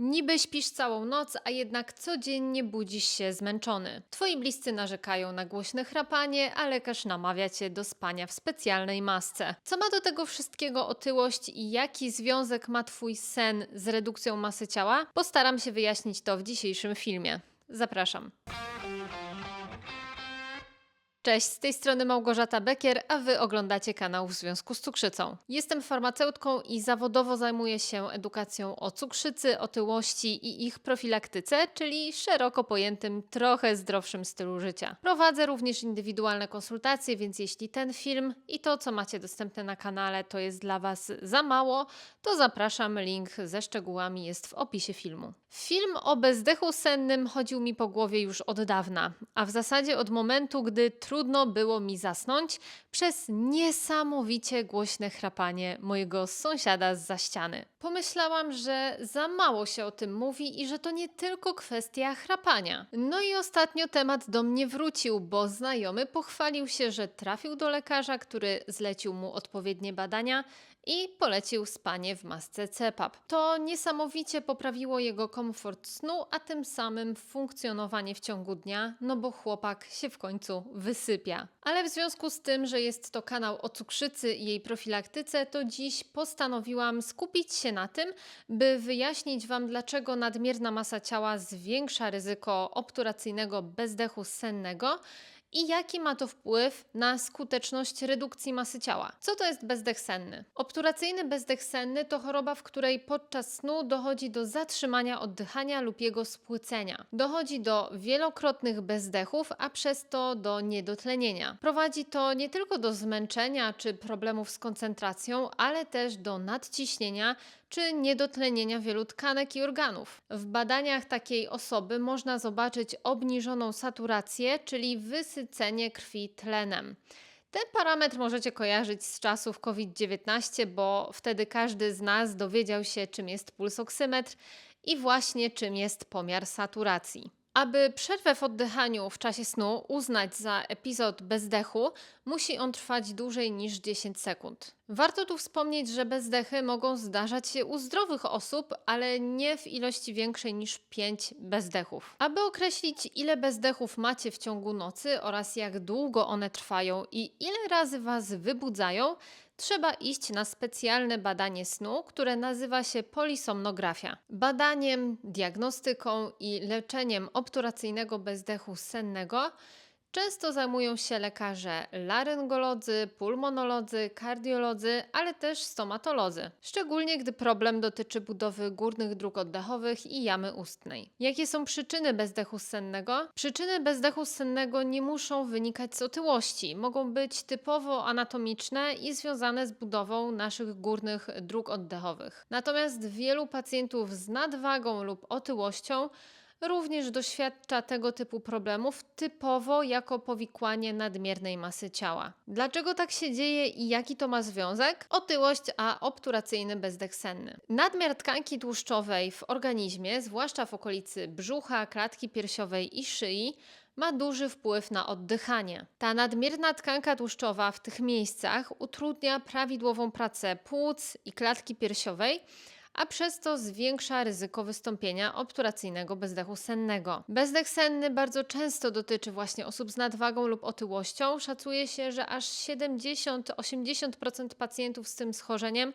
Niby śpisz całą noc, a jednak codziennie budzisz się zmęczony. Twoi bliscy narzekają na głośne chrapanie, a lekarz namawia cię do spania w specjalnej masce. Co ma do tego wszystkiego otyłość i jaki związek ma twój sen z redukcją masy ciała? Postaram się wyjaśnić to w dzisiejszym filmie. Zapraszam. Cześć, z tej strony Małgorzata Bekier, a Wy oglądacie kanał w związku z cukrzycą. Jestem farmaceutką i zawodowo zajmuję się edukacją o cukrzycy, otyłości i ich profilaktyce, czyli szeroko pojętym, trochę zdrowszym stylu życia. Prowadzę również indywidualne konsultacje, więc jeśli ten film i to, co macie dostępne na kanale, to jest dla Was za mało, to zapraszam, link ze szczegółami jest w opisie filmu. Film o bezdechu sennym chodził mi po głowie już od dawna, a w zasadzie od momentu, gdy trudno było mi zasnąć przez niesamowicie głośne chrapanie mojego sąsiada z za ściany. Pomyślałam, że za mało się o tym mówi i że to nie tylko kwestia chrapania. No i ostatnio temat do mnie wrócił, bo znajomy pochwalił się, że trafił do lekarza, który zlecił mu odpowiednie badania i polecił spanie w masce CPAP. To niesamowicie poprawiło jego komfort snu, a tym samym funkcjonowanie w ciągu dnia, no bo chłopak się w końcu wysypia. Ale w związku z tym, że jest to kanał o cukrzycy i jej profilaktyce, to dziś postanowiłam skupić się na tym, by wyjaśnić Wam, dlaczego nadmierna masa ciała zwiększa ryzyko obturacyjnego bezdechu sennego i jaki ma to wpływ na skuteczność redukcji masy ciała. Co to jest bezdech senny? Obturacyjny bezdech senny to choroba, w której podczas snu dochodzi do zatrzymania oddychania lub jego spłycenia. Dochodzi do wielokrotnych bezdechów, a przez to do niedotlenienia. Prowadzi to nie tylko do zmęczenia czy problemów z koncentracją, ale też do nadciśnienia czy niedotlenienia wielu tkanek i organów. W badaniach takiej osoby można zobaczyć obniżoną saturację, czyli wysycenie krwi tlenem. Ten parametr możecie kojarzyć z czasów COVID-19, bo wtedy każdy z nas dowiedział się, czym jest pulsoksymetr i właśnie czym jest pomiar saturacji. Aby przerwę w oddychaniu w czasie snu uznać za epizod bezdechu, musi on trwać dłużej niż 10 sekund. Warto tu wspomnieć, że bezdechy mogą zdarzać się u zdrowych osób, ale nie w ilości większej niż 5 bezdechów. Aby określić, ile bezdechów macie w ciągu nocy oraz jak długo one trwają i ile razy Was wybudzają, trzeba iść na specjalne badanie snu, które nazywa się polisomnografia. Badaniem, diagnostyką i leczeniem obturacyjnego bezdechu sennego Często zajmują się lekarze laryngolodzy, pulmonolodzy, kardiolodzy, ale też stomatolodzy, szczególnie gdy problem dotyczy budowy górnych dróg oddechowych i jamy ustnej. Jakie są przyczyny bezdechu sennego? Przyczyny bezdechu sennego nie muszą wynikać z otyłości, mogą być typowo anatomiczne i związane z budową naszych górnych dróg oddechowych. Natomiast wielu pacjentów z nadwagą lub otyłością również doświadcza tego typu problemów typowo jako powikłanie nadmiernej masy ciała. Dlaczego tak się dzieje i jaki to ma związek? Otyłość a obturacyjny bezdech senny. Nadmiar tkanki tłuszczowej w organizmie, zwłaszcza w okolicy brzucha, klatki piersiowej i szyi, ma duży wpływ na oddychanie. Ta nadmierna tkanka tłuszczowa w tych miejscach utrudnia prawidłową pracę płuc i klatki piersiowej, a przez to zwiększa ryzyko wystąpienia obturacyjnego bezdechu sennego. Bezdech senny bardzo często dotyczy właśnie osób z nadwagą lub otyłością. Szacuje się, że aż 70-80% pacjentów z tym schorzeniem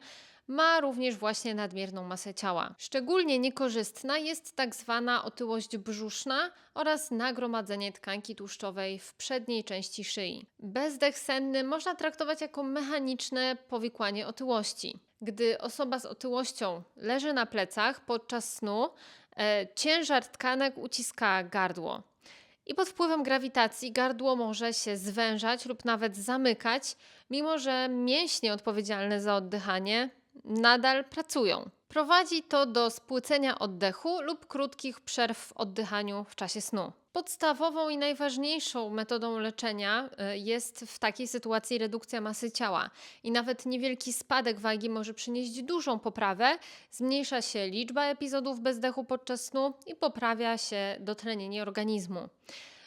ma również właśnie nadmierną masę ciała. Szczególnie niekorzystna jest tak zwana otyłość brzuszna oraz nagromadzenie tkanki tłuszczowej w przedniej części szyi. Bezdech senny można traktować jako mechaniczne powikłanie otyłości. Gdy osoba z otyłością leży na plecach podczas snu, e, ciężar tkanek uciska gardło. I pod wpływem grawitacji gardło może się zwężać lub nawet zamykać, mimo że mięśnie odpowiedzialne za oddychanie nadal pracują. Prowadzi to do spłycenia oddechu lub krótkich przerw w oddychaniu w czasie snu. Podstawową i najważniejszą metodą leczenia y, jest w takiej sytuacji redukcja masy ciała. I nawet niewielki spadek wagi może przynieść dużą poprawę, zmniejsza się liczba epizodów bezdechu podczas snu i poprawia się dotlenienie organizmu.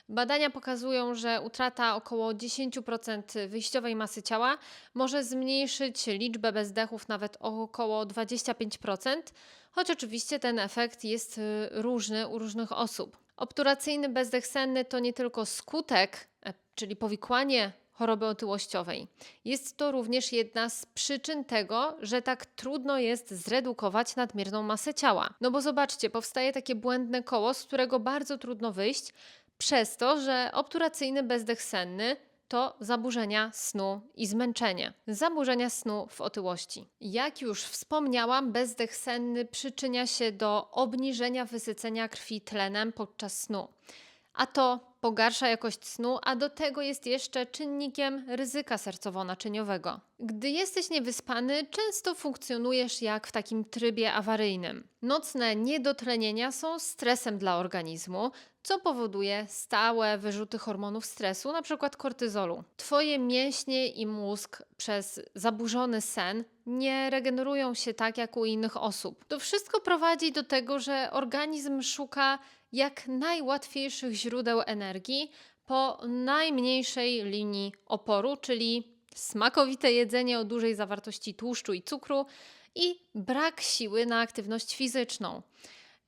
Badania pokazują, że utrata około 10% wyjściowej masy ciała może zmniejszyć liczbę bezdechów nawet o około 25%, choć oczywiście ten efekt jest y, różny u różnych osób. Obturacyjny bezdech senny to nie tylko skutek, e, czyli powikłanie choroby otyłościowej. Jest to również jedna z przyczyn tego, że tak trudno jest zredukować nadmierną masę ciała. No bo zobaczcie, powstaje takie błędne koło, z którego bardzo trudno wyjść, przez to, że obturacyjny bezdech senny to zaburzenia snu i zmęczenie. Zaburzenia snu w otyłości. Jak już wspomniałam, bezdech senny przyczynia się do obniżenia wysycenia krwi tlenem podczas snu. A to pogarsza jakość snu, a do tego jest jeszcze czynnikiem ryzyka sercowo-naczyniowego. Gdy jesteś niewyspany, często funkcjonujesz jak w takim trybie awaryjnym. Nocne niedotlenienia są stresem dla organizmu, co powoduje stałe wyrzuty hormonów stresu, np. kortyzolu. Twoje mięśnie i mózg przez zaburzony sen nie regenerują się tak jak u innych osób. To wszystko prowadzi do tego, że organizm szuka jak najłatwiejszych źródeł energii po najmniejszej linii oporu, czyli smakowite jedzenie o dużej zawartości tłuszczu i cukru i brak siły na aktywność fizyczną.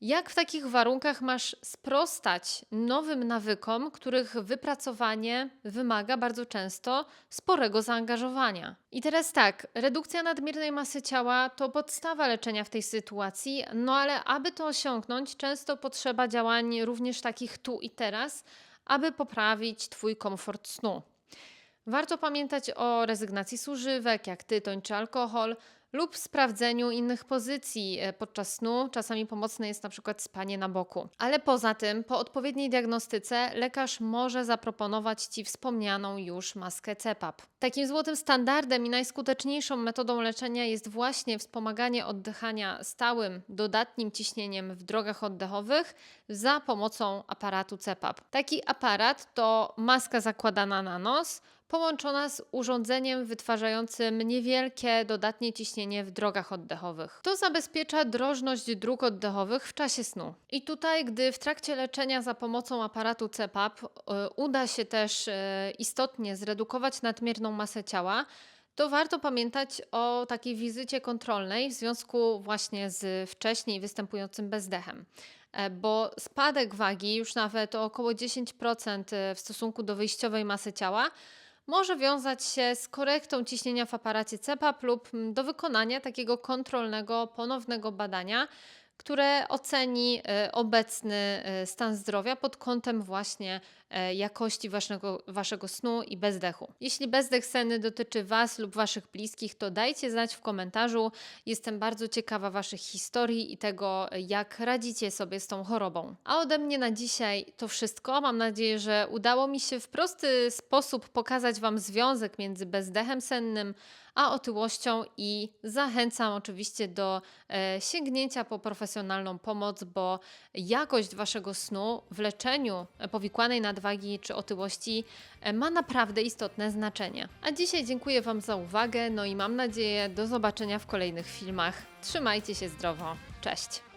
Jak w takich warunkach masz sprostać nowym nawykom, których wypracowanie wymaga bardzo często sporego zaangażowania? I teraz tak, redukcja nadmiernej masy ciała to podstawa leczenia w tej sytuacji, no ale aby to osiągnąć, często potrzeba działań również takich tu i teraz, aby poprawić Twój komfort snu. Warto pamiętać o rezygnacji z używek, jak tytoń czy alkohol, lub sprawdzeniu innych pozycji e, podczas snu. Czasami pomocne jest na przykład spanie na boku. Ale poza tym, po odpowiedniej diagnostyce, lekarz może zaproponować Ci wspomnianą już maskę CEPAP. Takim złotym standardem i najskuteczniejszą metodą leczenia jest właśnie wspomaganie oddychania stałym, dodatnim ciśnieniem w drogach oddechowych za pomocą aparatu CEPAP. Taki aparat to maska zakładana na nos, połączona z urządzeniem wytwarzającym niewielkie dodatnie ciśnienie w drogach oddechowych. To zabezpiecza drożność dróg oddechowych w czasie snu. I tutaj, gdy w trakcie leczenia za pomocą aparatu CPAP y, uda się też y, istotnie zredukować nadmierną masę ciała, to warto pamiętać o takiej wizycie kontrolnej w związku właśnie z wcześniej występującym bezdechem e, bo spadek wagi już nawet o około 10% w stosunku do wyjściowej masy ciała może wiązać się z korektą ciśnienia w aparacie CEPAP lub do wykonania takiego kontrolnego, ponownego badania, które oceni e, obecny e, stan zdrowia pod kątem właśnie e, jakości waszego, waszego snu i bezdechu. Jeśli bezdech senny dotyczy Was lub Waszych bliskich, to dajcie znać w komentarzu. Jestem bardzo ciekawa Waszych historii i tego, jak radzicie sobie z tą chorobą. A ode mnie na dzisiaj to wszystko. Mam nadzieję, że udało mi się w prosty sposób pokazać Wam związek między bezdechem sennym a otyłością i zachęcam oczywiście do e, sięgnięcia po profesjonalną pomoc, bo jakość waszego snu w leczeniu powikłanej nadwagi czy otyłości e, ma naprawdę istotne znaczenie. A dzisiaj dziękuję Wam za uwagę, no i mam nadzieję do zobaczenia w kolejnych filmach. Trzymajcie się zdrowo. Cześć!